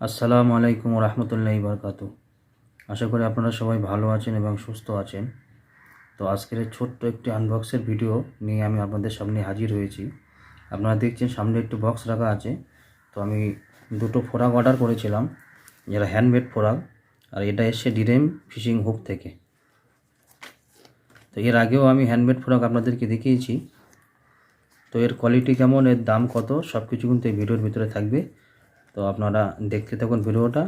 আসসালামু আলাইকুম রহমতুল্লাহি বরকাতু। আশা করি আপনারা সবাই ভালো আছেন এবং সুস্থ আছেন। তো আজকের ছোট্ট একটি আনবক্সের ভিডিও নিয়ে আমি আপনাদের সামনে হাজির হয়েছি। আপনারা দেখছেন সামনে একটি বক্স রাখা আছে। তো আমি দুটো ফোরাক অর্ডার করেছিলাম। যেটা হ্যান্ডমেড ফোরাক। আর এটা এসছে ডিরেম ফিশিং হুক থেকে। তো এর আগেও আমি হ্যান্ডমেড ফোরাক আপনাদেরকে দেখিয়েছি। তো এর কোয়ালিটি কেমন, এর দাম কত সব কিছু কিন্তু এই ভিডিওর ভিতরে থাকবে। তো আপনারা দেখতে থাকুন ভিডিওটা।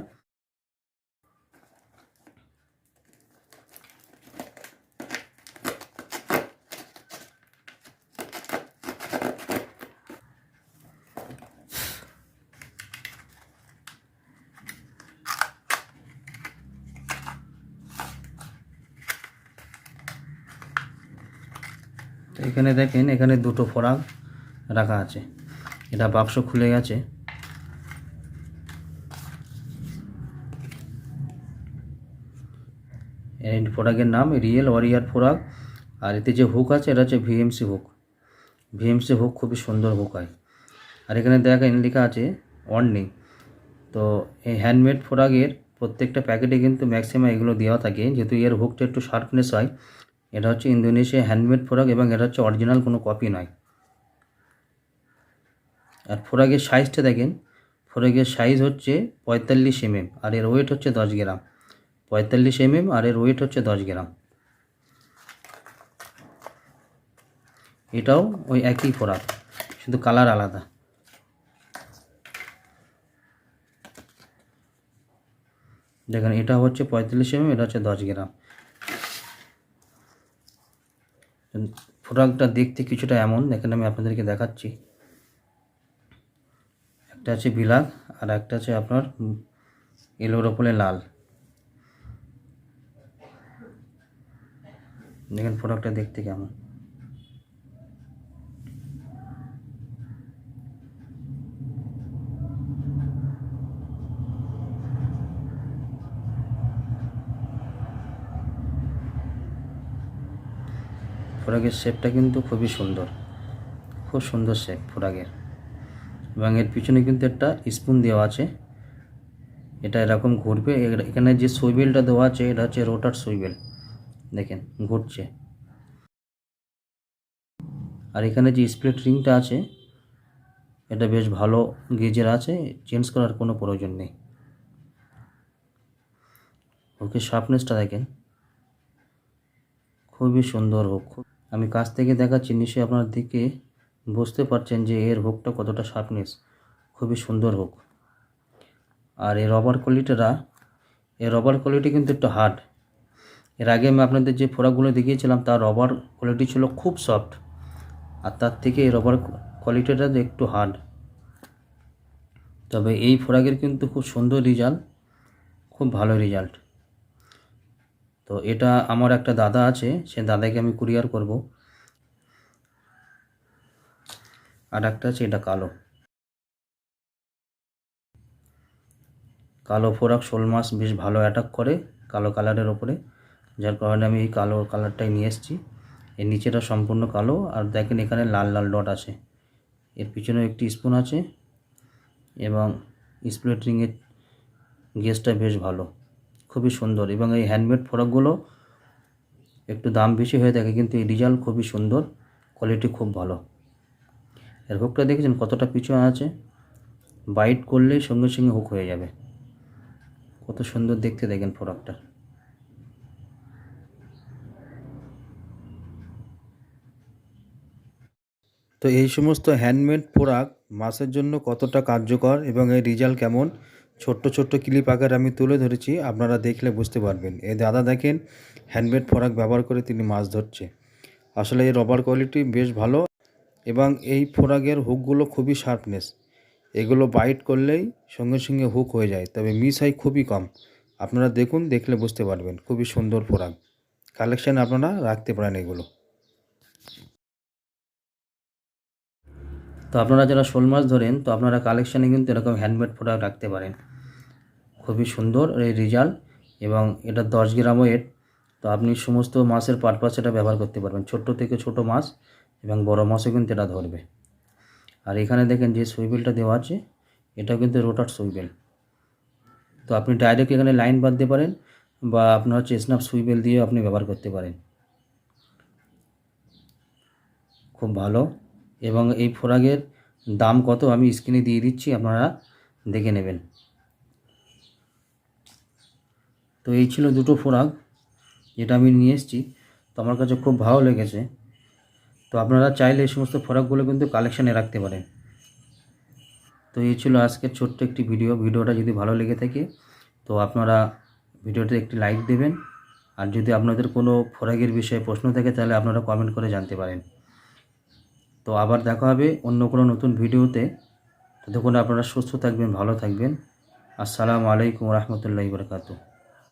এখানে দেখেন, এখানে দুটো ফরাক রাখা আছে। এটা বাক্স খুলে গেছে এই প্রোডাক্টের নাম রিয়েল ওয়ারিয়ার ফোরাক আর এতে যে হুক আছে এটা হচ্ছে ভিএমসি হুক। ভিএমসি হুক খুবই সুন্দর হুক হয়। আর এখানে দেখেন লেখা আছে ওয়ার্নিং তো এই হ্যান্ডমেড ফোরাকের প্রত্যেকটা প্যাকেটে কিন্তু ম্যাক্সিমাম এগুলো দেওয়া থাকে। যেহেতু এর হুকটা একটু শার্পনেস হয়, এটা হচ্ছে ইন্দোনেশিয়া হ্যান্ডমেড ফোরাক এবং এটা হচ্ছে অরিজিনাল কোনো কপি নয়। আর ফোরাকের সাইজটা দেখেন ফোরাকের সাইজ হচ্ছে পঁয়তাল্লিশ এমএম আর এর ওয়েট হচ্ছে দশ গ্রাম। পঁয়তাল্লিশ এমএম আর এর ওয়েট হচ্ছে দশ গ্রাম। এটাও ওই একই ফোরাক শুধু কালার আলাদা। দেখেন, এটা হচ্ছে পঁয়তাল্লিশ এমএম, এটা হচ্ছে দশ গ্রাম। ফোরাকটা দেখতে কিছুটা এমন, দেখেন আমি আপনাদেরকে দেখাচ্ছি। একটা আছে বিলাক আর একটা আছে আপনার এলোর ওপরে লাল। দেখেন প্রোডাক্টটা দেখতে কেমন। ফোরাগের শেপটা কিন্তু খুবই সুন্দর। খুব সুন্দর শেপ ফোরাগের এবং এর পিছনে কিন্তু একটা স্পুন দেওয়া আছে। এটা এরকম ঘুরবে। এখানে যে সুইবেলটা দেওয়া আছে, এটা হচ্ছে রোটার সুইবেল দেখেন, ঘুরছে। আর এখানে যে স্প্লিট রিংটা আছে, এটা বেশ ভালো গেজের আছে চেঞ্জ করার কোনো প্রয়োজন নেই। ওকে শার্পনেসটা দেখেন। খুবই সুন্দর হোক আমি কাছ থেকে দেখাচ্ছি, নিশ্চয়ই আপনার দিকে বুঝতে পারছেন যে এর হোকটা কতটা শার্পনেস খুবই সুন্দর হোক আর এই রবার কোয়ালিটিটা এই রবার কোয়ালিটি কিন্তু একটু হার্ড এর আগে আমি আপনাদের যে ফোড়াগুলো দেখিয়েছিলাম, তার রবার কোয়ালিটি ছিল খুব সফট আর তার থেকে এই রবার কোয়ালিটিটা একটু হার্ড তবে এই ফোড়াকের কিন্তু খুব সুন্দর রেজাল্ট খুব ভালো রেজাল্ট তো এটা আমার একটা দাদা আছে, সে দাদাকে আমি কুরিয়ার করব। আর একটা আছে, এটা কালো। কালো ফোরাক শোল মাছ বেশ ভালো অ্যাটাক করে, কালো কালারের ওপরে। যার কারণে আমি এই কালো কালারটাই নিয়ে এসেছি। এর নিচেটা সম্পূর্ণ কালো আর দেখেন এখানে লাল লাল ডট আছে। এর পিছনেও একটি স্পুন আছে এবং স্প্লেট রিংয়ের গেজটা বেশ ভালো, খুবই সুন্দর এবং এই হ্যান্ডমেড ফোরাকগুলো একটু দাম বেশি হয়ে থাকে কিন্তু এই রেজাল্ট খুবই সুন্দর কোয়ালিটি খুব ভালো। এর হুকটা দেখেছেন কতটা পিছু আছে? বাইট করলেই সঙ্গে সঙ্গে হুক হয়ে যাবে। কত সুন্দর দেখতে দেখেন প্রোডাক্টটা তো এই সমস্ত হ্যান্ডমেড প্রোডাক্ট মাছের জন্য কতটা কার্যকর এবং এর রেজাল্ট কেমন? ছোট্ট ছোট্ট ক্লিপ আকারে আমি তুলে ধরেছি, আপনারা দেখলে বুঝতে পারবেন। এই দাদা দেখেন হ্যান্ডমেড ফোরাক ব্যবহার করে তিনি মাছ ধরছে। আসলে এই রবার কোয়ালিটি বেশ ভালো এবং এই ফোরাকের হুকগুলো খুবই শার্পনেস এগুলো বাইট করলেই সঙ্গে সঙ্গে হুক হয়ে যায়, তবে মিস হয় খুবই কম। আপনারা দেখুন, দেখলে বুঝতে পারবেন, খুবই সুন্দর ফোরাক কালেকশান আপনারা রাখতে পারেন এগুলো। তো আপনারা যারা শোল মাছ ধরেন, তো আপনারা কালেকশানে কিন্তু এরকম হ্যান্ডমেড প্রোডাক্ট রাখতে পারেন। খুবই সুন্দর এই রেজাল্ট এবং এটা দশ গ্রাম ওয়েট তো আপনি সমস্ত মাছের পারপাস এটা ব্যবহার করতে পারবেন। ছোট্ট থেকে ছোট মাছ এবং বড় মাছও কিন্তু এটা ধরবে। আর এখানে দেখেন যে সুইবেলটা দেওয়া আছে এটা কিন্তু রোটার সুইবেল তো আপনি ডাইরেক্ট এখানে লাইন বাঁধতে পারেন বা আপনার হচ্ছে সুইবেল দিয়েও আপনি ব্যবহার করতে পারেন। খুব ভালো। এবং এই ফোরাগের দাম কত আমি স্ক্রিনে দিয়ে দিচ্ছি, আপনারা দেখে নেবেন। তো এই ছিল দুটো ফোরাগ যেটা আমি নিয়ে এসেছি। তো আমার কাছে খুব ভালো লেগেছে। তো আপনারা চাইলে এই সমস্ত ফোরাকগুলো কিন্তু কালেকশানে রাখতে পারেন। তো এই ছিল আজকের ছোট্ট একটি ভিডিও। ভিডিওটা যদি ভালো লেগে থাকে, তো আপনারা ভিডিওতে একটি লাইক দেবেন। আর যদি আপনাদের কোনো ফোরাকের বিষয়ে প্রশ্ন থাকে, তাহলে আপনারা কমেন্ট করে জানতে পারেন। তো আবার দেখা হবে অন্য কোনো নতুন ভিডিওতে। ততক্ষণ আপনারা সুস্থ থাকবেন, ভালো থাকবেন। আসসালামু আলাইকুম রহমতুল্লাহ বরকাতু